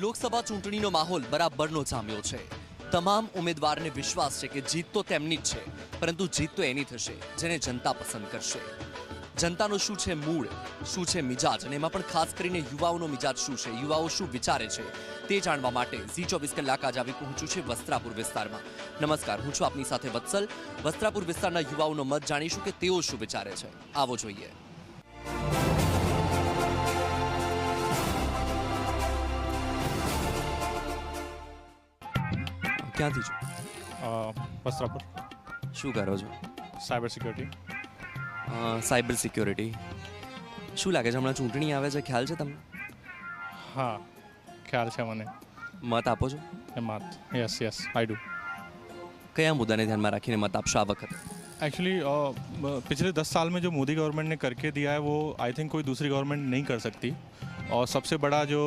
લોકસભા ચૂંટણીનો માહોલ બરાબરનો જામ્યો છે. તમામ ઉમેદવારને વિશ્વાસ છે કે જીત તો તેમની જ છે, પરંતુ જીત તો એની થશે, જેને જનતા પસંદ કરશે. જનતાનો શું છે મૂળ, શું છે મિજાજ, અને એમાં પણ ખાસ કરીને યુવાઓનો મિજાજ શું છે, યુવાઓ શું વિચારે છે, તે જાણવા માટે ઝી ચોવીસ કલાક આજે આવી પહોંચ્યું છે વસ્ત્રાપુર વિસ્તારમાં. નમસ્કાર, હું છું આપની સાથે વત્સલ. વસ્ત્રાપુર વિસ્તારના યુવાઓનો મત જાણીશું કે તેઓ શું વિચારે છે? આવો જોઈએ. ક્યાંથી છો અ, વસ્ત્રાપુર શું કરો છો સાયબર સિક્યોરિટી સાયબર સિક્યોરિટી શું લાગે છે હમણાં ચૂંટણી આવે છે ખ્યાલ છે તમને હા ખ્યાલ છે મને મત આપો છો એ માત યસ યસ આઈ ડू કયા મુદ્દાને ધ્યાનમાં રાખીને મત આપશો આ વખતે एक्चुअली पिछले दस साल में जो मोदी गवर्नमेंट ने करके दिया है वो आई थिंक कोई दूसरी गवर्नमेंट नहीं कर सकती और सबसे बड़ा जो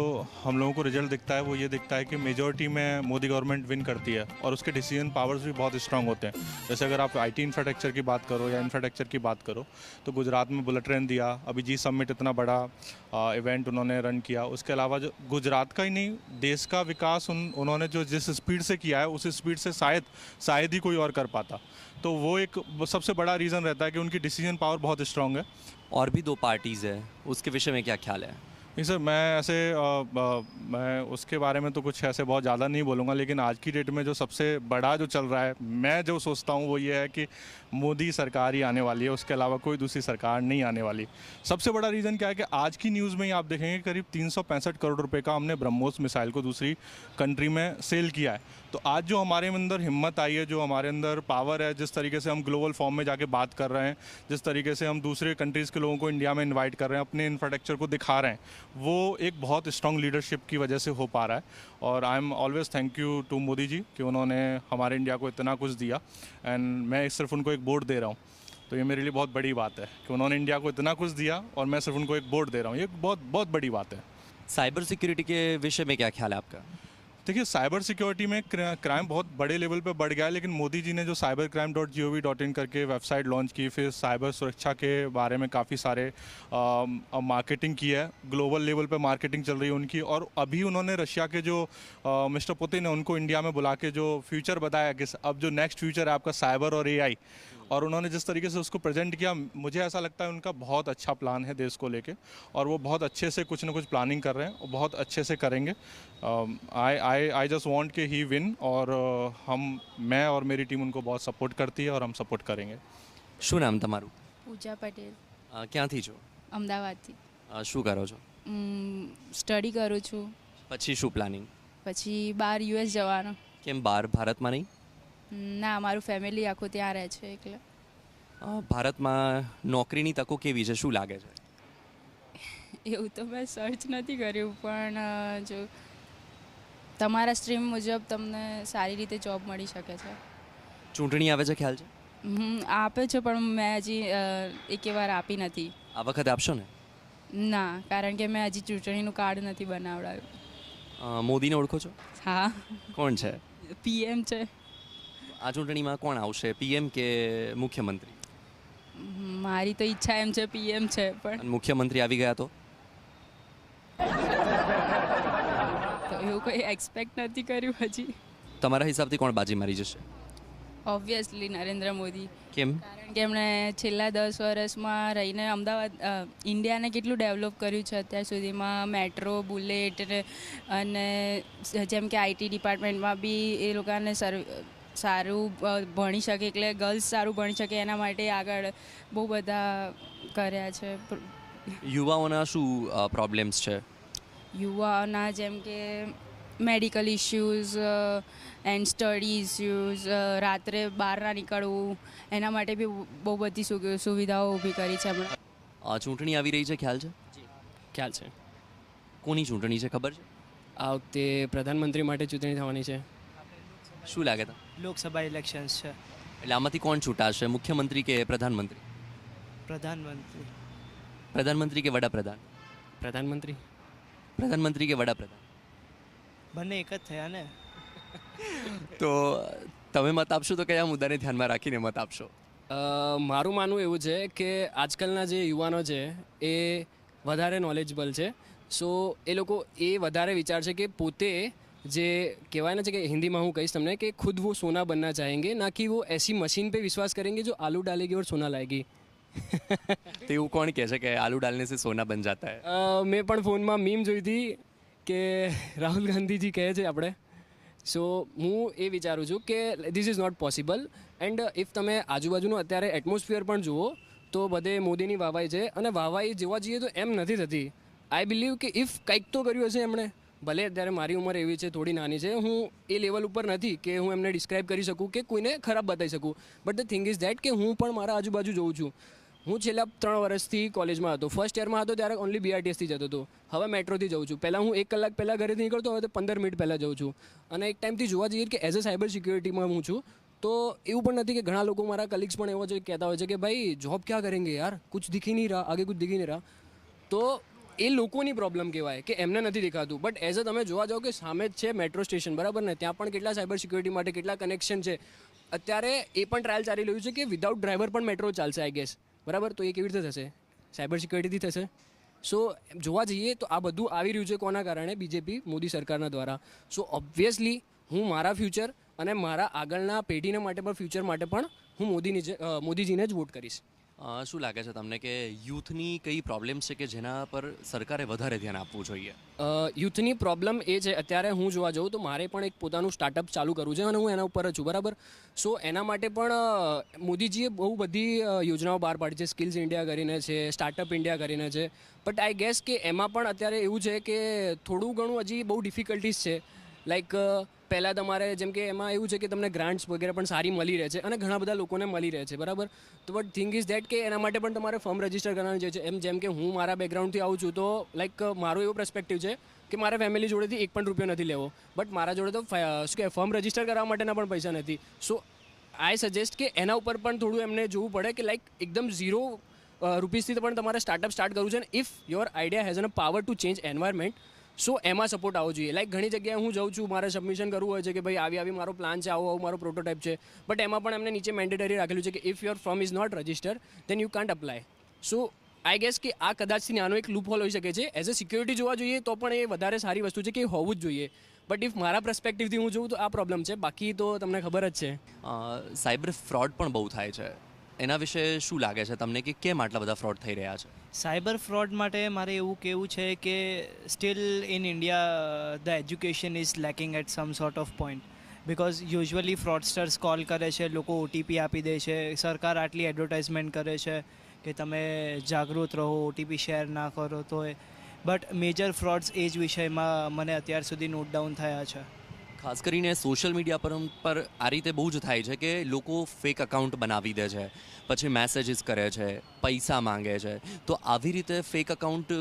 हम लोगों को रिज़ल्ट दिखता है वो ये दिखता है कि मेजोरिटी में मोदी गवर्नमेंट विन करती है और उसके डिसीज़न पावर्स भी बहुत स्ट्रांग होते हैं। जैसे अगर आप आईटी इंफ्रास्ट्रक्चर की बात करो या इंफ्रास्ट्रक्चर की बात करो तो गुजरात में बुलेट ट्रेन दिया अभी जी समिट इतना बड़ा आ, इवेंट उन्होंने रन किया। उसके अलावा जो गुजरात का ही नहीं देश का विकास उन उन्होंने जो जिस स्पीड से किया है उस स्पीड से शायद शायद ही कोई और कर पाता। तो वो एक सबसे बड़ा रीज़न रहता है कि उनकी डिसीज़न पावर बहुत स्ट्रांग है। और भी दो पार्टीज़ है उसके विषय में क्या ख्याल है? नहीं सर मैं ऐसे आ, आ, मैं उसके बारे में तो कुछ ऐसे बहुत ज़्यादा नहीं बोलूँगा लेकिन आज की डेट में जो सबसे बड़ा जो चल रहा है मैं जो सोचता हूँ वो ये है कि मोदी सरकार ही आने वाली है उसके अलावा कोई दूसरी सरकार नहीं आने वाली। सबसे बड़ा रीज़न क्या है कि आज की न्यूज़ में ही आप देखेंगे करीब तीन सौ पैंसठ करोड़ रुपये का हमने ब्रह्मोस मिसाइल को दूसरी कंट्री में सेल किया है। तो आज जो हमारे अंदर हिम्मत आई है, जो हमारे अंदर पावर है, जिस तरीके से हम ग्लोबल फॉर्म में जाके बात कर रहे हैं, जिस तरीके से हम दूसरे कंट्रीज़ के लोगों को इंडिया में इनवाइट कर रहे हैं, अपने इंफ्रास्ट्रक्चर को दिखा रहे हैं, वो एक बहुत स्ट्रांग लीडरशिप की वजह से हो पा रहा है। और I am always thank you to Modi ji कि उन्होंने हमारे इंडिया को इतना कुछ दिया एंड मैं सिर्फ़ उनको एक बोर्ड दे रहा हूँ। तो ये मेरे लिए बहुत बड़ी बात है कि उन्होंने इंडिया को इतना कुछ दिया, और मैं सिर्फ़ उनको एक बोर्ड दे रहा हूँ। ये बहुत बहुत बड़ी बात है। साइबर सिक्योरिटी के विषय में क्या ख्याल है आपका? देखिए साइबर सिक्योरिटी में क्राइम बहुत बड़े लेवल पे बढ़ गया है लेकिन मोदी जी ने जो cyber crime dot G O V dot in करके वेबसाइट लॉन्च की फिर साइबर सुरक्षा के बारे में काफ़ी सारे आ, मार्केटिंग की है ग्लोबल लेवल पे मार्केटिंग चल रही है उनकी और अभी उन्होंने रशिया के जो अ, मिस्टर पुतिन है उनको इंडिया में बुला के जो फ्यूचर बताया कि अब जो नेक्स्ट फ्यूचर है आपका साइबर और एआई और उन्होंने जिस तरीके से उसको प्रेजेंट किया मुझे ऐसा लगता है उनका बहुत अच्छा प्लान है देश को लेके और वो बहुत अच्छे से कुछ ना कुछ प्लानिंग कर रहे हैं और बहुत अच्छे से करेंगे आई आई आई जस्ट वांट के ही विन और अ, हम मैं और मेरी टीम उनको बहुत सपोर्ट करती है और हम सपोर्ट करेंगे શું નામ તમારું પૂજા પટેલ અ, ક્યાંથી છો અમદાવાદથી અ, શું કરો છો સ્ટડી કરું છું પછી શું પ્લાનિંગ પછી બહાર યુએસ જવાનો કેમ બહાર ભારતમાં નહીં ના મારું ફેમિલી આખું ત્યાં રહે છે એટલે ભારતમાં નોકરીની તકો કેવી છે? શું લાગે છે? એવું તો મેં સર્ચ નથી કર્યું પણ જો તમારા સ્ટ્રીમ મુજબ તમને સારી રીતે જોબ મળી શકે છે. ચૂંટણી આવે છે ખ્યાલ છે? આપે છે પણ મેં હજી એકે વાર આપી નથી. આ વખત આપશો ને? ના કારણ કે મેં હજી ચૂંટણીનું કાર્ડ નથી બનાવડાવ્યું મોદીને ઓળખો છો? હા. કોણ છે? પીએમ છે. આ ચૂંટણીમાં કોણ આવશે? પીએમ કે મુખ્યમંત્રી? મારી તો ઈચ્છા એમ છે પીએમ છે પણ મુખ્યમંત્રી આવી ગયા તો? તો એવું કંઈ એક્સપેક્ટ નથી કર્યું હજી. તમારા હિસાબથી કોણ બાજી મારી જશે? ઓબ્વિયસલી નરેન્દ્ર મોદી. કેમ? કારણ કે એમણે છેલ્લા દસ વર્ષમાં રહીને અમદાવાદ ઇન્ડિયાને કેટલું ડેવલપ કર્યું છે અત્યાર સુધીમાં? મેટ્રો બુલેટ અને જેમ કે આઈટી ડિપાર્ટમેન્ટમાં બી એ લોકોને સર સારું ભણી શકે એટલે ગર્લ્સ સારું ભણી શકે એના માટે આગળ બહુ બધા કર્યા છે. યુવાઓના શું પ્રોબ્લેમ્સ છે? યુવાઓના જેમ કે medical issues and study issues રાત્રે બહાર ના નીકળવું એના માટે બી બહુ બધી સુ- સુવિધાઓ ઊભી કરી છે હમણાં. ચૂંટણી આવી રહી છે ખ્યાલ છે? ખ્યાલ છે. કોની ચૂંટણી છે ખબર છે? આ વખતે પ્રધાનમંત્રી માટે ચૂંટણી થવાની છે. શું લાગે તમને? લોકસભા ઇલેક્શન્સ છે. એટલે આમાંથી કોણ છૂટાશે? મુખ્યમંત્રી કે પ્રધાનમંત્રી? પ્રધાનમંત્રી. પ્રધાનમંત્રી કે વડાપ્રધાન? પ્રધાનમંત્રી. પ્રધાનમંત્રી કે વડાપ્રધાન? બંને એક જ થયા ને? તો તમે મત આપશો તો કયા મુદ્દાને ધ્યાનમાં રાખીને મત આપશો? મારું માનવું એવું છે કે આજકાલના જે યુવાનો છે એ વધારે નોલેજબલ છે. સો એ લોકો એ વધારે વિચારશે કે પોતે જે કહેવાય ને છે કે હિન્દીમાં હું કહીશ તમને કે ખુદ વો સોના બનના ચાહેંગે ના કે વો એસી મશીન પે વિશ્વાસ કરેંગે જો આલુ ડાલેગી ઓર સોના લાએગી તો એવું કોણ કહે છે કે આલુ ડાલને સે સોના બન જાતા હૈ? મેં પણ ફોનમાં મીમ જોઈ હતી કે રાહુલ ગાંધીજી કહે છે આપણે. સો હું એ વિચારું છું કે this is not possible and if તમે આજુબાજુનું અત્યારે એટમોસ્ફિયર પણ જુઓ તો બધે મોદીની વાવાઈ છે. અને વાવાઈ જોવા જઈએ તો એમ નથી થતી. આઈ બિલીવ કે ઇફ કંઈક તો કર્યું હશે એમણે. ભલે અત્યારે મારી ઉંમર એવી છે, થોડી નાની છે, હું એ લેવલ ઉપર નથી કે હું એમને ડિસ્ક્રાઇબ કરી શકું કે કોઈને ખરાબ બતાવી શકું. But the thing is that કે હું પણ મારા આજુબાજુ જોઉં છું. હું છેલ્લા ત્રણ વર્ષથી કોલેજમાં હતો. ફર્સ્ટ યરમાં હતો ત્યારે ઓનલી બીઆરટીએસથી જતો હતો. હવે મેટ્રોથી જઉં છું. પહેલાં હું એક કલાક પહેલાં ઘરેથી નીકળતો, હવે તો પંદર મિનિટ પહેલાં જઉં છું. અને એક ટાઈમથી જોવા જઈએ કે એઝ અ સાયબર સિક્યોરિટીમાં હું છું, તો એવું પણ નથી કે ઘણા લોકો મારા કલીગ્સ પણ એવો છે કહેતા હોય છે કે, ભાઈ જોબ ક્યાં કરેંગે યાર? કુછ દિખી નહીં રહા, આગે કુછ દિખી નહીં રહા. તો એ લોકોની પ્રોબ્લેમ કહેવાય કે એમને નથી દેખાતું. બટ એઝ અ તમે જોવા જાઓ કે સામે જ છે મેટ્રો સ્ટેશન બરાબર ને? ત્યાં પણ કેટલા સાયબર સિક્યોરિટી માટે કેટલા કનેક્શન છે. અત્યારે એ પણ ટ્રાયલ ચાલી રહ્યું છે કે વિધાઉટ ડ્રાઈવર પણ મેટ્રો ચાલશે આઈ ગેસ બરાબર? તો એ કેવી રીતે થશે? સાયબર સિક્યોરિટીથી થશે? સો જોવા જઈએ તો આ બધું આવી રહ્યું છે કોના કારણે? બીજેપી મોદી સરકારના દ્વારા. સો ઓબ્વિયસલી હું મારા ફ્યુચર અને મારા આગળના પેઢીને માટે પણ ફ્યુચર માટે પણ હું મોદીની મોદીજીને જ વોટ કરીશ. શું લાગે છે તમને કે યુથની કઈ પ્રોબ્લેમ છે કે જેના પર સરકારે વધારે ધ્યાન આપવું જોઈએ? યુથની પ્રોબ્લેમ એ છે, અત્યારે હું જોવા જાઉં તો મારે પણ એક પોતાનું સ્ટાર્ટઅપ ચાલુ કરવું છે અને હું એના ઉપર છું, બરાબર? સો એના માટે પણ મોદીજીએ બહુ બધી યોજનાઓ બહાર પાડી છે સ્કિલ્સ ઇન્ડિયા કરીને છે સ્ટાર્ટઅપ ઇન્ડિયા કરીને છે. બટ આઈ ગેસ કે એમાં પણ અત્યારે એવું છે કે થોડું ઘણું હજી બહુ ડિફિકલ્ટીઝ છે. લાઈક પહેલાં તમારે જેમ કે એમાં એવું છે કે તમને ગ્રાન્ટ્સ વગેરે પણ સારી મળી રહે છે અને ઘણા બધા લોકોને મળી રહે છે, બરાબર? તો બટ થિંગ ઇઝ દેટ કે એના માટે પણ તમારે ફોર્મ રજિસ્ટર કરવાનું જે છે. એમ જેમ કે હું મારા બેકગ્રાઉન્ડથી આવું છું તો લાઈક મારો એવો પ્રસ્પેક્ટિવ છે કે મારે ફેમિલી જોડેથી એક પણ રૂપિયો નથી લેવો. બટ મારા જોડે તો શું કે ફોર્મ રજિસ્ટર કરવા માટેના પણ પૈસા નથી. સો આઈ સજેસ્ટ કે એના ઉપર પણ થોડું એમને જોવું પડે કે લાઈક એકદમ ઝીરો રૂપીસથી પણ તમારે સ્ટાર્ટઅપ સ્ટાર્ટ કરવું છે. અને if your idea has a power to change environment so એમાં સપોર્ટ આવવો જોઈએ. લાઈક ઘણી જગ્યાએ હું જાઉં છું, મારે સબમિશન કરવું હોય છે કે ભાઈ, આવી આવી મારો પ્લાન છે, આવો આવો મારો પ્રોટોટાઇપ છે. બટ એમાં પણ એમને નીચે મેન્ડેટરી રાખેલું છે કે if your form is not register then you can't apply so I guess કે આ કદાચથી નાનો એક લૂપ હોલ હોઈ શકે છે. એઝ અ સિક્યોરિટી જોવા જોઈએ, તો પણ એ વધારે સારી વસ્તુ છે કે હોવું જ જોઈએ. બટ ઇફ મારા પ્રસ્પેક્ટિવથી હું જોઉં, તો આ પ્રોબ્લેમ છે. બાકી તો તમને ખબર જ છે. સાયબર ફ્રોડ પણ બહુ થાય છે. એના વિશે શું લાગે છે તમને? કે કેમ આટલા બધા ફ્રોડ થઈ રહ્યા છે? સાયબર ફ્રોડ માટે મારે એવું કહેવું છે કે still in India the education is lacking at some sort of point because usually fraudsters call કરે છે, લોકો ઓટીપી આપી દે છે, સરકાર આટલી એડવર્ટાઇઝમેન્ટ કરે છે કે તમે જાગૃત રહો ઓટીપી શેર ના કરો તો બટ મેજર ફ્રોડ્સ એ જ વિષયમાં મને અત્યાર સુધી નોટ ડાઉન થયા છે. ખાસ કરીને સોશિયલ મીડિયા પર પર આ રીતે બહુ જ થાય છે કે લોકો ફેક અકાઉન્ટ બનાવી દે છે, પછી મેસેજીસ કરે છે, પૈસા માંગે છે. તો આવી રીતે ફેક અકાઉન્ટ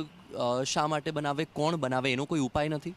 શા માટે બનાવે, કોણ બનાવે, એનો કોઈ ઉપાય નથી?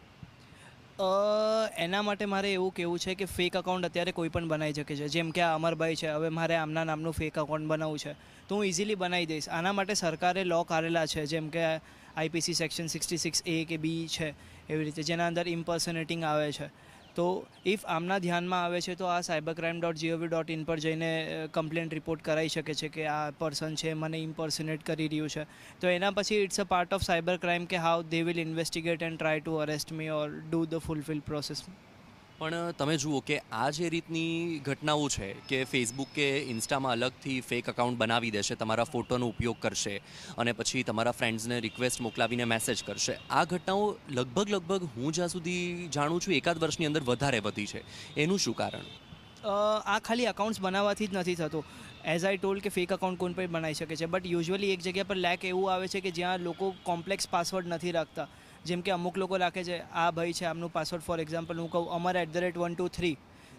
એના માટે મારે એવું કહેવું છે કે ફેક અકાઉન્ટ અત્યારે કોઈ પણ બનાવી શકે છે. જેમ કે આ અમરભાઈ છે, હવે મારે આમના નામનું ફેક અકાઉન્ટ બનાવવું છે. તો હું ઇઝીલી બનાવી દઈશ. આના માટે સરકારે લો કાઢેલા છે, જેમ કે IPC section sixty six A કે બી છે, એવી રીતે, જેના અંદર ઇમ્પર્સનેટિંગ આવે છે. તો ઇફ આમના ધ્યાનમાં આવે છે, તો આ cyber crime dot G O V dot in પર જઈને કમ્પ્લેન રિપોર્ટ કરાવી શકે છે કે આ પર્સન છે, મને ઇમ્પર્સનેટ કરી રહ્યું છે. તો એના પછી it's a part of cyber crime કે how they will investigate and try to arrest me or do the fulfil process પણ તમે જુઓ કે આ જે રીતની ઘટનાઓ છે કે ફેસબુક કે ઇન્સ્ટામાં અલગથી ફેક અકાઉન્ટ બનાવી દેશે, તમારા ફોટોનો ઉપયોગ કરશે અને પછી તમારા ફ્રેન્ડ્સને રિક્વેસ્ટ મોકલાવીને મેસેજ કરશે, આ ઘટનાઓ લગભગ લગભગ હું જ્યાં સુધી જાણું છું એકાદ વર્ષની અંદર વધારે વધી છે. એનું શું કારણ? આ ખાલી અકાઉન્ટ્સ બનાવવાથી જ નથી થતું. એઝ આઈ ટોલ કે ફેક અકાઉન્ટ કોણ પણ બનાવી શકે છે. બટ યુઝ્યુઅલી એક જગ્યા પર લેક એવું આવે છે કે જ્યાં લોકો કોમ્પ્લેક્સ પાસવર્ડ નથી રાખતા. જેમ કે અમુક લોકો રાખે છે, આ ભાઈ છે, આમનું પાસવર્ડ ફોર એક્ઝામ્પલ હું કહું, Amar at the rate one two three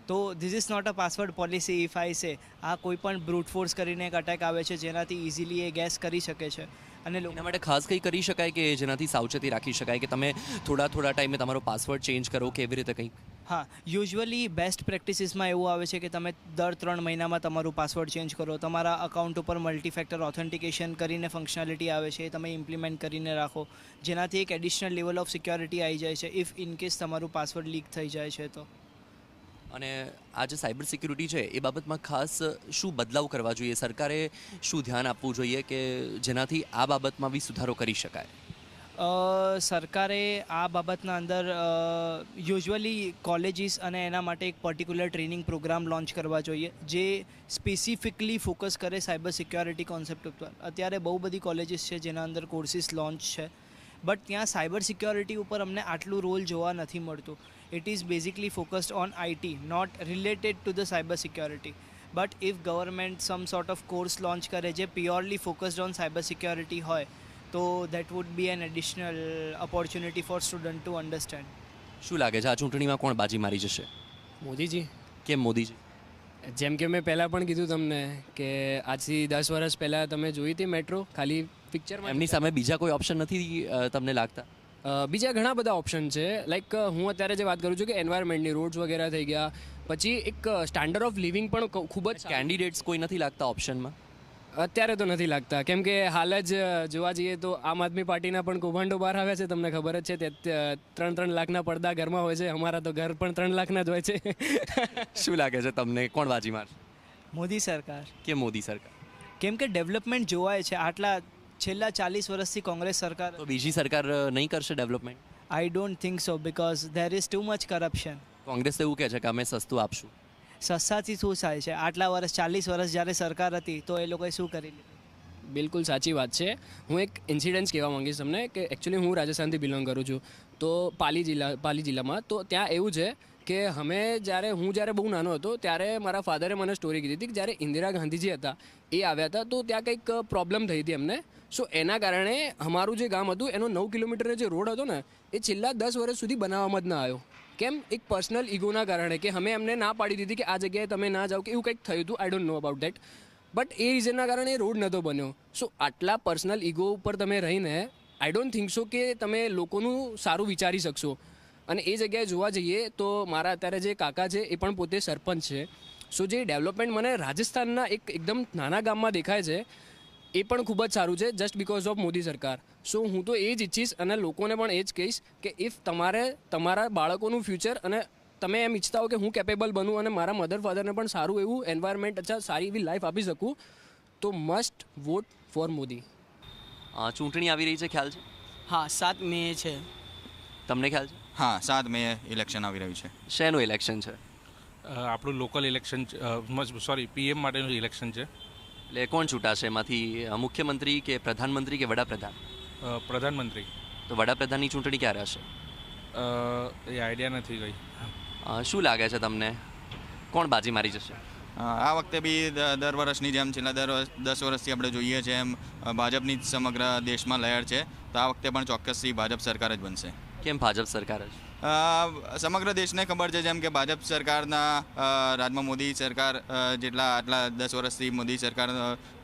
તો this is not a password policy if I say આ કોઈ પણ બ્રૂટ ફોર્સ કરીને એક અટેક આવે છે, જેનાથી ઇઝીલી એ ગેસ કરી શકે છે. અને એના માટે ખાસ કંઈ કરી શકાય કે જેનાથી સાવચેતી રાખી શકાય કે તમે થોડા થોડા ટાઈમે તમારો પાસવર્ડ ચેન્જ કરો કે એવી રીતે કંઈક હા યુઝ્યુઅલી બેસ્ટ પ્રેક્ટિસીસમાં એવું આવે છે કે તમે દર ત્રણ મહિનામાં તમારું પાસવર્ડ ચેન્જ કરો. તમારા અકાઉન્ટ ઉપર મલ્ટી ફેક્ટર ઓથેન્ટિકેશન કરીને ફંક્શનાલિટી આવે છે એ તમે ઇમ્પ્લિમેન્ટ કરીને રાખો. જેનાથી એક એડિશનલ લેવલ ઓફ સિક્યોરિટી આવી જાય છે ઇફ ઇન કેસ તમારું પાસવર્ડ લીક થઈ જાય છે તો. અને આ જે સાયબર સિક્યુરિટી છે, એ બાબતમાં ખાસ શું બદલાવ કરવા જોઈએ? સરકારે શું ધ્યાન આપવું જોઈએ કે જેનાથી આ બાબતમાં બી સુધારો કરી શકાય? સરકારે આ બાબતના અંદર યુઝ્યુઅલી કોલેજીસ અને એના માટે એક પર્ટિક્યુલર ટ્રેનિંગ પ્રોગ્રામ લોન્ચ કરવા જોઈએ, જે સ્પેસિફિકલી ફોકસ કરે સાયબર સિક્યોરિટી કોન્સેપ્ટ ઉપર. અત્યારે બહુ બધી કોલેજીસ છે જેના અંદર કોર્સિસ લોન્ચ છે, બટ ત્યાં સાયબર સિક્યોરિટી ઉપર અમને આટલું રોલ જોવા નથી મળતું. It is basically focused on IT not related to the cyber security but if government some sort of course launch કરે જે purely focused on cyber security હોય તો that would be an additional opportunity for student to understand શું લાગે છે? આ ચૂંટણીમાં કોણ બાજી મારી જશે? મોદીજી. કેમ મોદીજી? જેમ કે મેં પહેલાં પણ કીધું તમને કે આજથી દસ વર્ષ પહેલાં તમે જોઈ હતી મેટ્રો ખાલી પિક્ચરમાં એમની સામે બીજા કોઈ ઓપ્શન નથી તમને લાગતા? બીજા ઘણા બધા ઓપ્શન છે. લાઈક હું અત્યારે જે વાત કરું છું કે એન્વાયરમેન્ટની રોડ્સ વગેરે થઈ ગયા. પછી એક સ્ટાન્ડર્ડ ઓફ લિવિંગ પણ ખૂબ જ કેન્ડિડેટ્સ કોઈ નથી લાગતા ઓપ્શનમાં અત્યારે તો નથી લાગતા. કેમ કે હાલ જ જોવા જઈએ તો આમ આદમી પાર્ટીના પણ કૌભાંડો બહાર આવ્યા છે તમને ખબર જ છે તે ત્રણ ત્રણ લાખના પડદા ઘરમાં હોય છે અમારા તો ઘર પણ ત્રણ લાખના જ હોય છે. શું લાગે છે તમને? કોણ બાજી માર? મોદી સરકાર. કે મોદી સરકાર? કેમ કે ડેવલપમેન્ટ જોવાય છે આટલા છેલ્લા ચાલીસ વર્ષથી કોંગ્રેસ સરકાર તો બીજી સરકાર નહીં કરશે development? I don't think so because there is too much corruption Congress એવું કહે છે કે અમે સસ્તું આપશું. સસ્તાથી શું થાય છે? આટલા વર્ષ, ચાલીસ વર્ષ જ્યારે સરકાર હતી, તો એ લોકોએ શું કરી લીધું? બિલકુલ સાચી વાત છે. હું એક ઇન્સિડન્સ કહેવા માંગીશ તમને કે એકચ્યુઅલી હું રાજસ્થાનથી બિલોંગ કરું છું. તો પાલી જિલ્લા, પાલી જિલ્લામાં. તો ત્યાં એવું છે કે અમે જ્યારે, હું જ્યારે બહુ નાનો હતો, ત્યારે મારા ફાધરે મને સ્ટોરી કીધી હતી કે જ્યારે ઇન્દિરા ગાંધીજી હતા, એ આવ્યા હતા, તો ત્યાં કંઈક પ્રોબ્લેમ થઈ હતી એમને. સો એના કારણે અમારું જે ગામ હતું, એનો નવ કિલોમીટરનો જે રોડ હતો ને, એ છેલ્લા દસ વર્ષ સુધી બનાવવામાં જ ના આવ્યો. કેમ? એક પર્સનલ ઇગોના કારણે કે અમે એમને ના પાડી દીધી કે આ જગ્યાએ તમે ના જાઓ કે એવું કંઈક થયું હતું. I don't know about that but એ રીઝનના કારણે એ રોડ નહોતો બન્યો. સો આટલા પર્સનલ ઈગો ઉપર તમે રહીને આઈ ડોન્ટ થિંક સો કે તમે લોકોનું સારું વિચારી શકશો. અને એ જગ્યાએ જોવા જઈએ તો મારા અત્યારે જે કાકા છે, એ પણ પોતે સરપંચ છે. સો જે ડેવલપમેન્ટ મને રાજસ્થાનના એક એકદમ નાના ગામમાં દેખાય છે એ પણ ખૂબ જ સારું છે જસ્ટ બિકોઝ ઓફ મોદી સરકાર. સો હું તો એ જ ઈચ્છીશ અને લોકોને પણ એ જ કહીશ કે ઇફ તમારે તમારા બાળકોનું ફ્યુચર અને તમે એમ ઈચ્છતા હો કે હું કેપેબલ બનું અને મારા મધર ફાધરને પણ સારું એવું એન્વાયરમેન્ટ અચ્છા સારી એવી લાઈફ આપી શકું તો મસ્ટ વોટ ફોર મોદી. ચૂંટણી આવી રહી છે ખ્યાલ છે? હા સાત મે છે. તમને ખ્યાલ છે? હા સાત મે ઇલેક્શન આવી રહ્યું છે. શેનું ઇલેક્શન છે? આપણું લોકલ ઇલેક્શન સોરી પીએમ માટેનું ઇલેક્શન છે. એટલે કોણ છૂટાશે? એમાંથી મુખ્યમંત્રી કે પ્રધાનમંત્રી કે વડાપ્રધાન? પ્રધાનમંત્રી. તો વડાપ્રધાનની ચૂંટણી ક્યારે હશે? એ આઈડિયા નથી ગઈ શું લાગે છે તમને? કોણ બાજી મારી જશે? આ વખતે બી દ- દર વર્ષની જેમ છેલ્લા દર વર્ષ- દસ વર્ષથી આપણે જોઈએ છે એમ ભાજપની જ સમગ્ર દેશમાં લહેર છે. તો આ વખતે પણ ચોક્કસથી ભાજપ સરકાર જ બનશે. કેમ ભાજપ સરકાર જ? સમગ્ર દેશને ખબર છે જેમ કે ભાજપ સરકારના રાજમાં મોદી સરકાર જેટલા આટલા દસ વર્ષથી મોદી સરકાર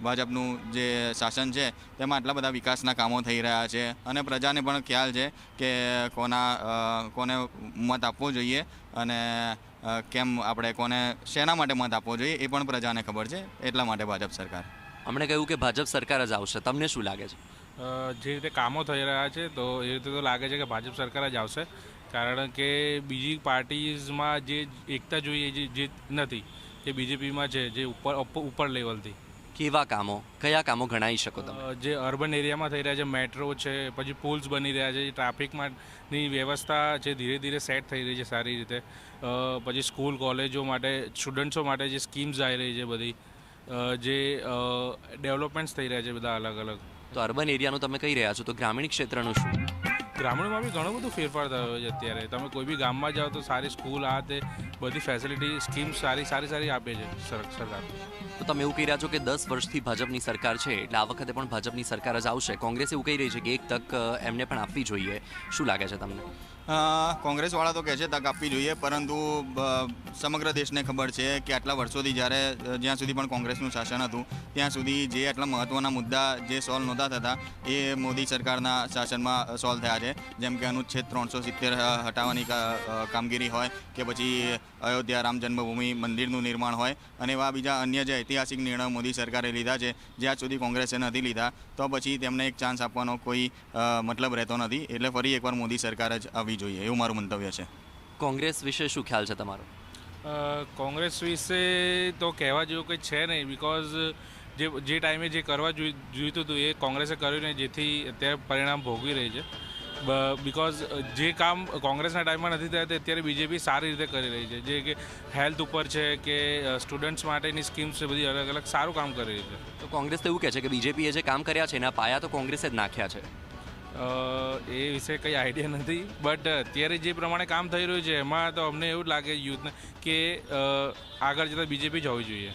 ભાજપનું જે શાસન છે તેમાં આટલા બધા વિકાસના કામો થઈ રહ્યા છે. અને પ્રજાને પણ ખ્યાલ છે કે કોના કોને મત આપવો જોઈએ અને કેમ આપણે કોને શેના માટે મત આપવો જોઈએ એ પણ પ્રજાને ખબર છે. એટલા માટે ભાજપ સરકાર. હમણે કહ્યું કે ભાજપ સરકાર જ આવશે. તમને શું લાગે છે? જે રીતે કામો થઈ રહ્યા છે તો એ રીતે તો લાગે છે કે ભાજપ સરકાર જ આવશે. કારણ કે બીજી પાર્ટીઝમાં જે એકતા જોઈએ જે જે નથી એ બીજેપીમાં છે જે ઉપર ઉપર લેવલથી. કેવા કામો કયા કામો ગણાવી શકો તમે? જે અર્બન એરિયામાં થઈ રહ્યા છે મેટ્રો છે પછી પુલ્સ બની રહ્યા છે ટ્રાફિકમાંની વ્યવસ્થા છે ધીરે ધીરે સેટ થઈ રહી છે સારી રીતે. પછી સ્કૂલ કોલેજો માટે સ્ટુડન્ટ્સો માટે જે સ્કીમ્સ આવી રહી છે બધી જે ડેવલપમેન્ટ્સ થઈ રહ્યા છે બધા અલગ અલગ. તો અર્બન એરિયાનું તમે કહી રહ્યા છો તો ગ્રામીણ ક્ષેત્રનું શું? ગ્રામીણમાં બી ઘણો બધો ફેરફાર થયો છે અત્યારે. તમે કોઈ બી ગામમાં જાઓ તો સારી સ્કૂલ આ તે બધી ફેસિલિટી સ્કીમ સારી સારી સારી આપે છે સર- સરકાર. તો તમે એવું કહી રહ્યા છો કે દસ વર્ષથી ભાજપની સરકાર છે, એટલે આ વખતે પણ ભાજપની સરકાર જ આવશે. કોંગ્રેસ એવું કહી રહી છે કે એક તક એમને પણ આપવી જોઈએ. શું લાગે છે તમને? કોંગ્રેસવાળા તો કહે છે તક આપવી જોઈએ, પરંતુ સમગ્ર દેશને ખબર છે કે આટલા વર્ષોથી જ્યારે જ્યાં સુધી પણ કોંગ્રેસનું શાસન હતું, ત્યાં સુધી જે આટલા મહત્ત્વના મુદ્દા જે સોલ્વ નહોતા થતા, એ મોદી સરકારના શાસનમાં સોલ્વ થયા છે. જેમ કે અનુચ્છેદ ત્રણસો સિત્તેર હટાવવાની કામગીરી હોય કે પછી અયોધ્યા રામ જન્મભૂમિ મંદિરનું નિર્માણ હોય અને એવા બીજા અન્ય જે ઐતિહાસિક નિર્ણયો મોદી સરકારે લીધા છે, જ્યાં સુધી કોંગ્રેસે નથી લીધા, તો પછી તેમને એક ચાન્સ આપવાનો કોઈ મતલબ રહેતો નથી. એટલે ફરી એકવાર મોદી સરકાર જ આવવી જોઈએ એવું મારું મંતવ્ય છે. કોંગ્રેસ વિશે શું ખ્યાલ છે તમારો? કોંગ્રેસ વિશે તો કહેવા જેવું કંઈ છે નહીં બિકોઝ જે જે ટાઈમે જે કરવા જોઈ- જોઈતું હતું એ કોંગ્રેસે કર્યું ને જેથી અત્યારે પરિણામ ભોગવી રહી છે. બિકોઝ જે કામ કોંગ્રેસના ટાઈમમાં નથી થયા તે અત્યારે બીજેપી સારી રીતે કરી રહી છે. જે કે હેલ્થ ઉપર છે કે સ્ટુડન્ટ્સ માટેની સ્કીમ્સ છે બધી અલગ અલગ સારું કામ કરી રહી છે. તો કોંગ્રેસ તો એવું કહે છે કે બીજેપીએ જે કામ કર્યા છે એના પાયા તો કોંગ્રેસે જ નાખ્યા છે. એ વિશે કંઈ આઈડિયા નથી. બટ અત્યારે જે પ્રમાણે કામ થઈ રહ્યું છે, એમાં તો અમને એવું લાગે યુથને કે આગળ જતાં બીજેપી જ હોવી જોઈએ.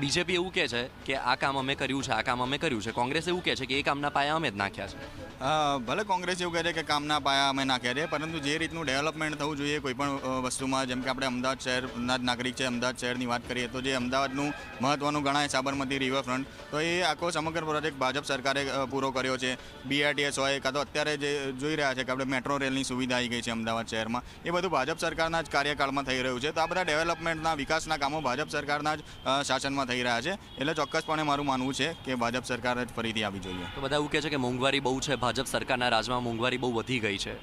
બીજેપી એવું કહે છે કે, આ કામ અમે કર્યું છે, આ કામ અમે કર્યું છે. કોંગ્રેસ એવું કહે છે કે, એ કામના પાયા અમે જ નાખ્યા છે. ભલે કોંગ્રેસ એવું કહે કે કામના પાયા, અમે ના છે, પરંતુ જે રીતનું ડેવલપમેન્ટ થવું જોઈએ કોઈ પણ વસ્તુમાં, જેમ કે આપણે અમદાવાદ શહેરના જ નાગરિક છે, અમદાવાદ શહેરની વાત કરીએ તો જે અમદાવાદનું મહત્ત્વનું ગણાય સાબરમતી રિવરફ્રન્ટ તો એ આખો સમગ્ર પ્રોજેક્ટ ભાજપ સરકારે પૂરો કર્યો છે. બીઆરટીએસ હોય, કાં તો અત્યારે જે જોઈ રહ્યા છે કે આપણે મેટ્રો રેલની સુવિધા આવી ગઈ છે અમદાવાદ શહેરમાં, એ બધું ભાજપ સરકારના જ કાર્યકાળમાં થઈ રહ્યું છે. તો આ બધા ડેવલપમેન્ટના વિકાસના કામો ભાજપ સરકારના જ શાસનમાં થઈ રહ્યા છે. એટલે ચોક્કસપણે મારું માનવું છે કે ભાજપ સરકાર જ ફરીથી આવી જોઈએ. તો બધા એવું કહે છે કે મોંઘવારી બહુ છે ભાજપ સરકારના રાજમાં મોંઘવારી બહુ વધી ગઈ છે.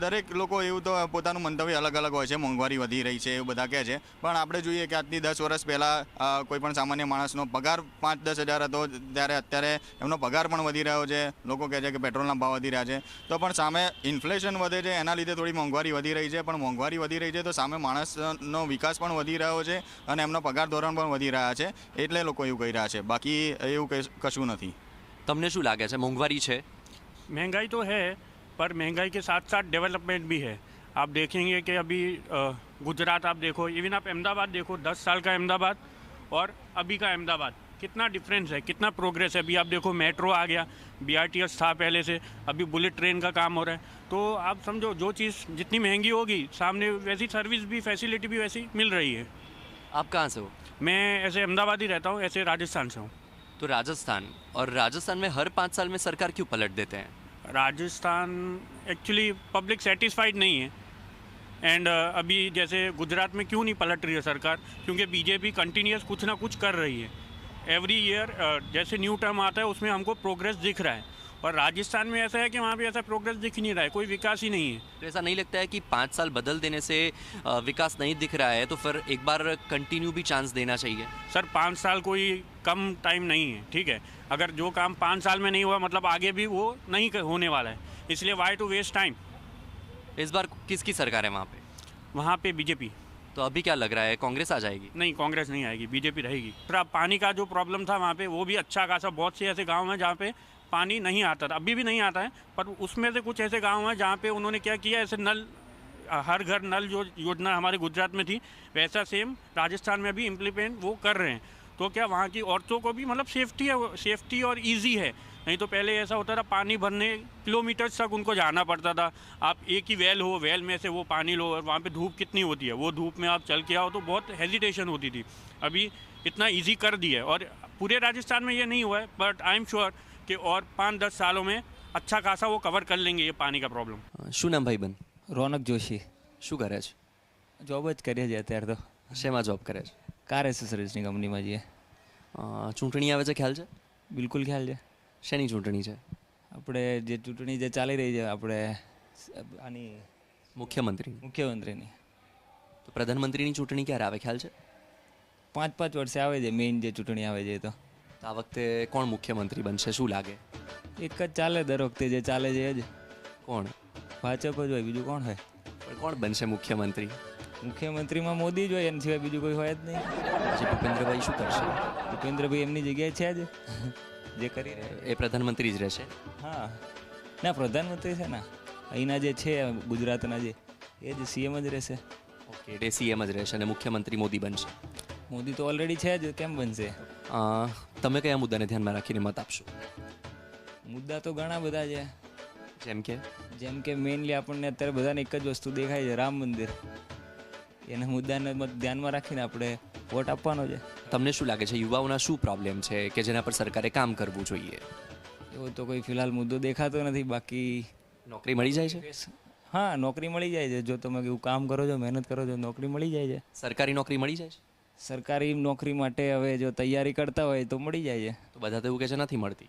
દરેક લોકો એવું તો પોતાનું મંતવ્ય અલગ અલગ હોય છે મોંઘવારી વધી રહી છે એવું બધા કહે છે. પણ આપણે જોઈએ કે આજથી દસ વર્ષ પહેલાં કોઈ પણ સામાન્ય માણસનો પગાર પાંચ દસ હજાર હતો ત્યારે અત્યારે એમનો પગાર પણ વધી રહ્યો છે. લોકો કહે છે કે પેટ્રોલના ભાવ વધી રહ્યા છે. તો પણ સામે ઇન્ફ્લેશન વધે છે એના લીધે થોડી મોંઘવારી વધી રહી છે. પણ મોંઘવારી વધી રહી છે તો સામે માણસનો વિકાસ પણ વધી રહ્યો છે અને એમનો પગાર ધોરણ પણ વધી રહ્યા છે. એટલે લોકો એવું કહી રહ્યા છે. બાકી એવું કશું નથી. તમને શું લાગે છે મોંઘવારી છે? महँगाई तो है पर महँगाई के साथ साथ डेवलपमेंट भी है। आप देखेंगे कि अभी गुजरात आप देखो इवन आप अहमदाबाद देखो दस साल का अहमदाबाद और अभी का अहमदाबाद कितना डिफरेंस है कितना प्रोग्रेस है। अभी आप देखो मेट्रो आ गया बीआरटीएस था पहले से अभी बुलेट ट्रेन का काम हो रहा है। तो आप समझो जो चीज़ जितनी महँगी होगी सामने वैसी सर्विस भी फैसिलिटी भी वैसी मिल रही है। आप कहाँ से हो? मैं ऐसे अहमदाबाद ही रहता हूँ ऐसे राजस्थान से हूँ। तो राजस्थान और राजस्थान में हर पाँच साल में सरकार क्यों पलट देते हैं? राजस्थान एक्चुअली पब्लिक सेटिस्फाइड नहीं है। एंड uh, अभी जैसे गुजरात में क्यों नहीं पलट रही है सरकार? क्योंकि बीजेपी कंटिन्यूस कुछ ना कुछ कर रही है। एवरी ईयर uh, जैसे न्यू टर्म आता है उसमें हमको प्रोग्रेस दिख रहा है। और राजस्थान में ऐसा है कि वहाँ पे ऐसा प्रोग्रेस दिख नहीं रहा है कोई विकास ही नहीं है। तो ऐसा नहीं लगता है कि पाँच साल बदल देने से विकास नहीं दिख रहा है तो फिर एक बार कंटिन्यू भी चांस देना चाहिए। सर पाँच साल कोई कम टाइम नहीं है ठीक है? अगर जो काम पाँच साल में नहीं हुआ मतलब आगे भी वो नहीं होने वाला है। इसलिए वाई टू वेस्ट टाइम इस बार किसकी सरकार है वहाँ पे? वहाँ पे बीजेपी तो अभी क्या लग रहा है कांग्रेस आ जाएगी? नहीं कांग्रेस नहीं आएगी बीजेपी रहेगी। फिर अब पानी का जो प्रॉब्लम था वहाँ पे वो भी अच्छा खासा बहुत से ऐसे गाँव हैं जहाँ पे पानी नहीं आता था, अभी भी नहीं आता है, पर उसमें से कुछ ऐसे गाँव हैं जहाँ पे उन्होंने क्या किया, ऐसे नल, हर घर नल जो योजना हमारे गुजरात में थी, वैसा सेम राजस्थान में भी इम्प्लीमेंट वो कर रहे हैं। तो क्या वहाँ की औरतों को भी मतलब सेफ्टी है सेफ्टी और इजी है। नहीं तो पहले ऐसा होता था, पानी भरने किलोमीटर्स तक उनको जाना पड़ता था। आप एक ही वेल हो वेल में से वो पानी लो और वहाँ पे धूप कितनी होती है, वो धूप में आप चल के आओ तो बहुत हेजिटेशन होती थी। अभी इतना इजी कर दिया है और पूरे राजस्थान में ये नहीं हुआ है बट आई एम श्योर कि और पाँच दस सालों में अच्छा खासा वो कवर कर लेंगे ये पानी का प्रॉब्लम શું નામ ભાઈ બન રોનક જોશી શું કરે છે જોબ જ કરીએ છીએ અત્યારે તો શેમાં જોબ કરે છે કાર એસેસરીઝની કંપનીમાં છીએ અ, ચૂંટણી આવે છે ખ્યાલ છે બિલકુલ ખ્યાલ છે શેની ચૂંટણી છે આપણે જે ચૂંટણી જે ચાલી રહી છે આપણે આની મુખ્યમંત્રી મુખ્યમંત્રીની તો પ્રધાનમંત્રીની ચૂંટણી ક્યારે આવે ખ્યાલ છે પાંચ પાંચ વર્ષે આવે છે મેઇન જે ચૂંટણી આવે છે એ તો તો આ વખતે કોણ મુખ્યમંત્રી બનશે? શું લાગે? એક જ ચાલે દર વખતે જે ચાલે છે એ જ. કોણ? ભાજપ જ હોય બીજું કોણ હોય? પણ કોણ બનશે મુખ્યમંત્રી? મુખ્યમંત્રીમાં મોદી જ હોય એના સિવાય બીજું કોઈ હોય જ નહીં. પછી ભૂપેન્દ્રભાઈ શું કરશે? ભૂપેન્દ્રભાઈ એમની જગ્યાએ છે જ. જે કરી એ પ્રધાનમંત્રી જ રહેશે? હા. ના પ્રધાનમંત્રી છે ને. અહીંના જે છે ગુજરાતના જે એ જ સીએમ જ રહેશે. ઓકે એટલે સીએમ જ રહેશે અને મુખ્યમંત્રી મોદી બનશે. મોદી તો ઓલરેડી છે જ કેમ બનશે? તમે કયા મુદ્દાને ધ્યાનમાં રાખીને મત આપશો? મુદ્દા તો ઘણા બધા છે. જેમ કે? જેમ કે મેઇનલી આપણને અત્યારે બધાને એક જ વસ્તુ દેખાય છે રામ મંદિર. એના મુદ્દાને મત ધ્યાનમાં રાખીને આપણે વોટ આપવાનો છે. તમને શું લાગે છે યુવાઓના શું પ્રોબ્લેમ છે કે જેના પર સરકારે કામ કરવું જોઈએ? એવો તો કોઈ ફિલહાલ મુદ્દો દેખાતો નથી બાકી નોકરી મળી જાય છે? હા નોકરી મળી જાય છે. જો તમે એવું કામ કરો છો મહેનત કરો છો નોકરી મળી જાય છે. સરકારી નોકરી મળી જાય છે? સરકારી નોકરી માટે હવે જો તૈયારી કરતા હોય તો મળી જાય છે. તો બધા તો એવું કે છે નથી મળતી?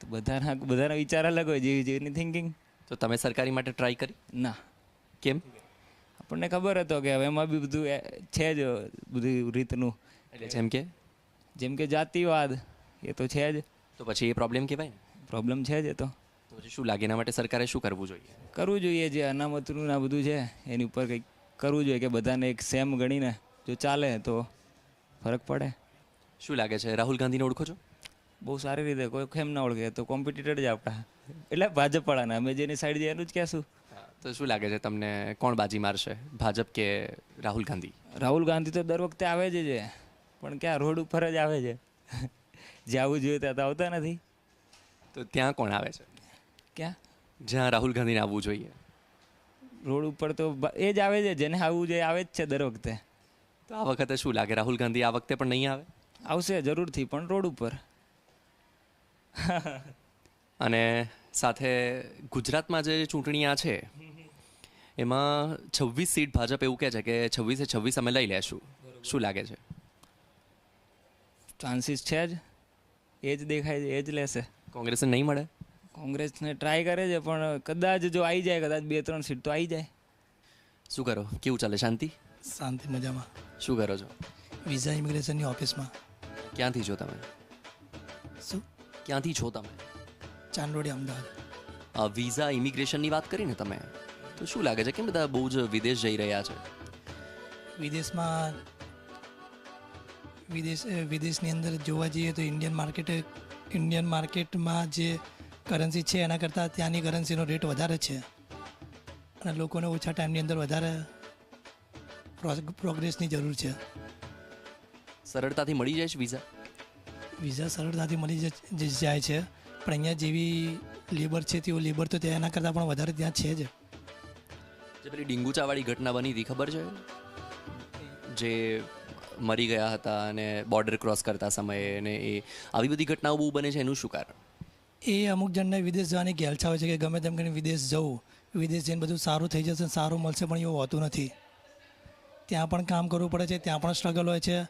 તો બધાના બધાના વિચાર અલગ હોય જેવી જેવીની થિંકિંગ તો તમે સરકારી માટે ટ્રાય કરી? ના. કેમ? આપણને ખબર હતો કે હવે એમાં બી બધું છે જ બધું રીતનું. એટલે જેમ કે? જેમ કે જાતિવાદ એ તો છે જ. તો પછી એ પ્રોબ્લેમ કહેવાય ને? પ્રોબ્લેમ છે જ એ તો. પછી શું લાગે એના માટે સરકારે શું કરવું જોઈએ? કરવું જોઈએ જે અનામતનું ને આ બધું છે એની ઉપર કંઈક કરવું જોઈએ કે બધાને એક સેમ ગણીને જો ચાલે તો ફરક પડે. શું લાગે છે? રાહુલ ગાંધીને ઓળખો છો? બહુ સારી રીતે કોઈ કેમ ના ઓળખે તો કોમ્પિટિટર જ આપણા. એટલે ભાજપ વાળાના અમે જેની સાઈડ જઈએ એનું જ કહેશું. તો શું લાગે છે તમને કોણ બાજી મારશે? ભાજપ કે રાહુલ ગાંધી? રાહુલ ગાંધી તો દર વખતે આવે જ છે પણ ક્યાં રોડ ઉપર જ આવે છે. જે આવવું જોઈએ ત્યાં તો આવતા નથી. તો ત્યાં કોણ આવે છે? ક્યાં? જ્યાં રાહુલ ગાંધીને આવવું જોઈએ. રોડ ઉપર તો એ જ આવે છે જેને આવવું જોઈએ આવે જ છે દર વખતે. તો આ વખતે શું લાગે? રાહુલ ગાંધી આ વખતે પણ નહીં આવે? આવશે જરૂરથી પણ રોડ ઉપર. અને સાથે ગુજરાતમાં જે ચૂંટણીયા છે એમાં છવ્વીસ સીટ ભાજપ એવું કહે છે કે છવ્વીસે છવ્વીસ અમે લઈ લેશું. શું લાગે છે? ચાન્સીસ છે જ. એ જ દેખાય છે એ જ લેશે. કોંગ્રેસને નહીં મળે? કોંગ્રેસને ટ્રાય કરે છે પણ કદાચ જો આવી જાય કદાચ બે ત્રણ સીટ તો આવી જાય. શું કરો? કેવું ચાલે? શાંતિ? શાંતિ મજામાં. શું કરો છો? વિઝા ઇમિગ્રેશનની ઓફિસમાં ક્યાંથી છો તમે? શું? ક્યાંથી છો તમે? ચાંદોડી અમદાવાદ. આ વિઝા ઇમિગ્રેશનની વાત કરીને તમે? તો શું લાગે છે કેમ બધા બહુ જ વિદેશ જઈ રહ્યા છે? વિદેશમાં વિદેશ વિદેશની અંદર જોવા જઈએ તો ઇન્ડિયન માર્કેટ ઇન્ડિયન માર્કેટમાં જે કરન્સી છે એના કરતાં ત્યાંની કરન્સીનો રેટ વધારે છે. અને લોકોને ઓછા ટાઈમની અંદર વધારે પ્રોગ્રેસની જરૂર છે. સરળતાથી મળી જાય છે વિઝા? વિઝા સરળતાથી મળી જાય છે. પણ અહીંયા જેવી લેબર છે તેવું લેબર તો ત્યાં એના કરતાં પણ વધારે ત્યાં છે જ. જે પેલી ડીંગુચાવાળી ઘટના બની હતી ખબર છે? જે મરી ગયા હતા અને બોર્ડર ક્રોસ કરતા સમયે અને એ આવી બધી ઘટનાઓ બહુ બને છે એનું શું કારણ? એ અમુક જણને વિદેશ જવાની ગેલછા હોય છે કે ગમે તેમ કરીને વિદેશ જવું. વિદેશ જઈને બધું સારું થઈ જશે સારું મળશે પણ એવું હોતું નથી. ત્યાં પણ કામ કરવું પડે છે ત્યાં પણ સ્ટ્રગલ હોય છે.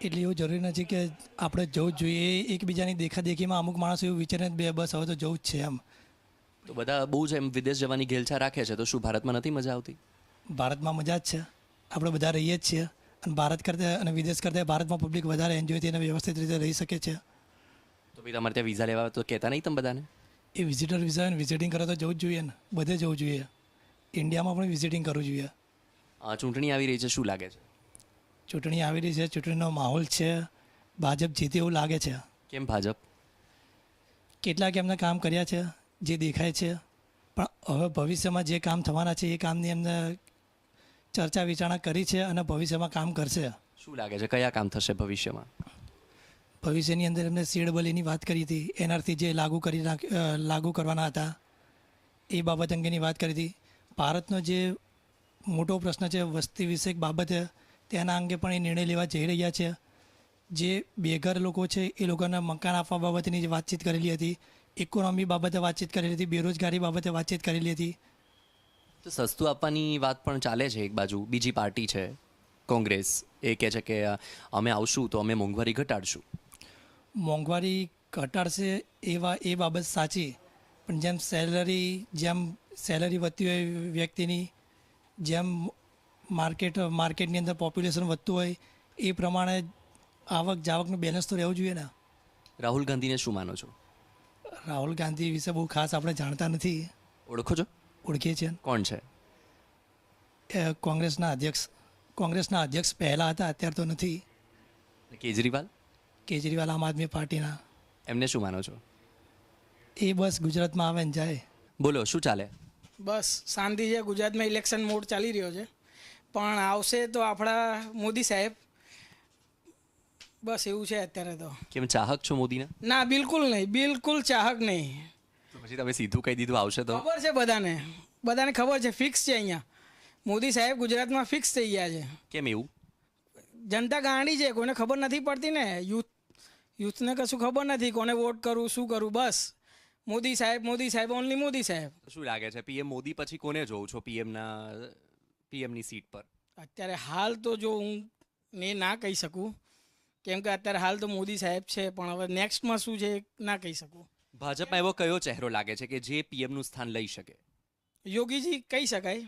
એટલે એવું જરૂરી નથી કે આપણે જવું જ જોઈએ એકબીજાની દેખાદેખીમાં અમુક માણસો એવું વિચારે બે બસ હવે તો જવું જ છે એમ. તો બધા બહુ જ એમ વિદેશ જવાની ઘેલછા રાખે છે તો શું ભારતમાં નથી મજા આવતી? ભારતમાં મજા જ છે. આપણે બધા રહીએ જ છીએ. અને ભારત કરતાં અને વિદેશ કરતાં ભારતમાં પબ્લિક વધારે એન્જોયથી અને વ્યવસ્થિત રીતે રહી શકે છે. તો ભાઈ તમારે ત્યાં વિઝા લેવા તો કહેતા નહીં તમે બધાને? એ વિઝિટર વિઝા વિઝિટિંગ કરે તો જવું જ જોઈએ ને. બધે જવું જોઈએ. ઇન્ડિયામાં પણ વિઝિટિંગ કરવું જોઈએ. ચૂંટણી આવી રહી છે શું લાગે છે? ચૂંટણી આવી રહી છે ચૂંટણીનો માહોલ છે. ભાજપ જીતે એવું લાગે છે. કેમ ભાજપ? કેટલાક એમને કામ કર્યા છે જે દેખાય છે. પણ હવે ભવિષ્યમાં જે કામ થવાના છે એ કામની એમને ચર્ચા વિચારણા કરી છે અને ભવિષ્યમાં કામ કરશે. શું લાગે છે કયા કામ થશે ભવિષ્યમાં? ભવિષ્યની અંદર એમને સીડબલીની વાત કરી હતી એનઆરસી જે લાગુ કરી લાગુ કરવાના હતા એ બાબત અંગેની વાત કરી હતી. ભારતનો જે મોટો પ્રશ્ન છે વસ્તી વિષયક બાબતે તેના અંગે પણ એ નિર્ણય લેવા જઈ રહ્યા છે. જે બેઘર લોકો છે એ લોકોને મકાન આપવા બાબતની જે વાતચીત કરેલી હતી. ઇકોનોમી બાબતે વાતચીત કરેલી હતી બેરોજગારી બાબતે વાતચીત કરેલી હતી. તો સસ્તું આપવાની વાત પણ ચાલે છે એક બાજુ. બીજી પાર્ટી છે કોંગ્રેસ એ કહે છે કે અમે આવશું તો અમે મોંઘવારી ઘટાડશું. મોંઘવારી ઘટાડશે એવા એ બાબત સાચી. પણ જેમ સેલરી જેમ સેલરી વધતી હોય વ્યક્તિની જેમ માર્કેટ માર્કેટની અંદર પોપ્યુલેશન વધતું હોય એ પ્રમાણે આવક જાવકનું બેલેન્સ તો રહેવું જોઈએ ને. રાહુલ ગાંધીને શું માનો છો? રાહુલ ગાંધી વિશે બહુ ખાસ આપણે જાણતા નથી. ઓળખો છો? ઓળખીએ છીએ. કોણ છે? કોંગ્રેસના અધ્યક્ષ કોંગ્રેસના અધ્યક્ષ પહેલાં હતા અત્યારે તો નથી. કેજરીવાલ? કેજરીવાલ આમ આદમી પાર્ટીના. એમને શું માનો છો? એ બસ ગુજરાતમાં આવે ને જાય. બોલો શું ચાલે? બસ શાંતિ છે. ગુજરાતમાં ઇલેક્શન મોડ ચાલી રહ્યો છે. પણ આવશે તો આપણા મોદી સાહેબ. બસ એવું છે અત્યારે તો. કેમ ચાહક છો મોદીના? ના બિલકુલ નહીં. બિલકુલ ચાહક નહીં. પછી તમે સીધું કહી દીધું આવશે તો? ખબર છે બધાને. બધાને ખબર છે. ફિક્સ છે અહીંયા. મોદી સાહેબ ગુજરાતમાં ફિક્સ થઈ ગયા છે. કેમ એવું? જનતા ગાંડી છે. કોઈને ખબર નથી પડતી ને. યુથ યુથને કશું ખબર નથી. કોને વોટ કરવું શું કરવું બસ. મોદી સાહેબ મોદી સાહેબ ઓનલી મોદી સાહેબ. શું લાગે છે પીએમ મોદી પછી કોને જોઉં છો પીએમના પીએમની સીટ પર? અત્યારે હાલ તો જો હું ને ના કહી શકું કેમ કે અત્યારે હાલ તો મોદી સાહેબ છે પણ હવે નેક્સ્ટમાં શું છે ના કહી શકું. ભાજપમાં એવો કયો ચહેરો લાગે છે કે જે પીએમનું સ્થાન લઈ શકે? યોગીજી કહી શકાય.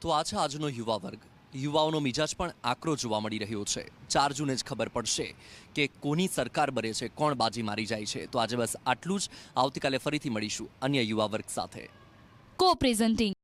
તો આ છે આજનો યુવા વર્ગ. યુવાઓનો મિજાજ પણ આકરો જોવા મળી રહ્યો છે. ચાર જૂને જ ખબર પડશે કે કોની સરકાર બને છે, કોણ બાજી મારી જાય છે. તો આજે બસ આટલું જ. આવતીકાલે ફરીથી મળીશું અન્ય યુવા વર્ગ સાથે. Co-presenting.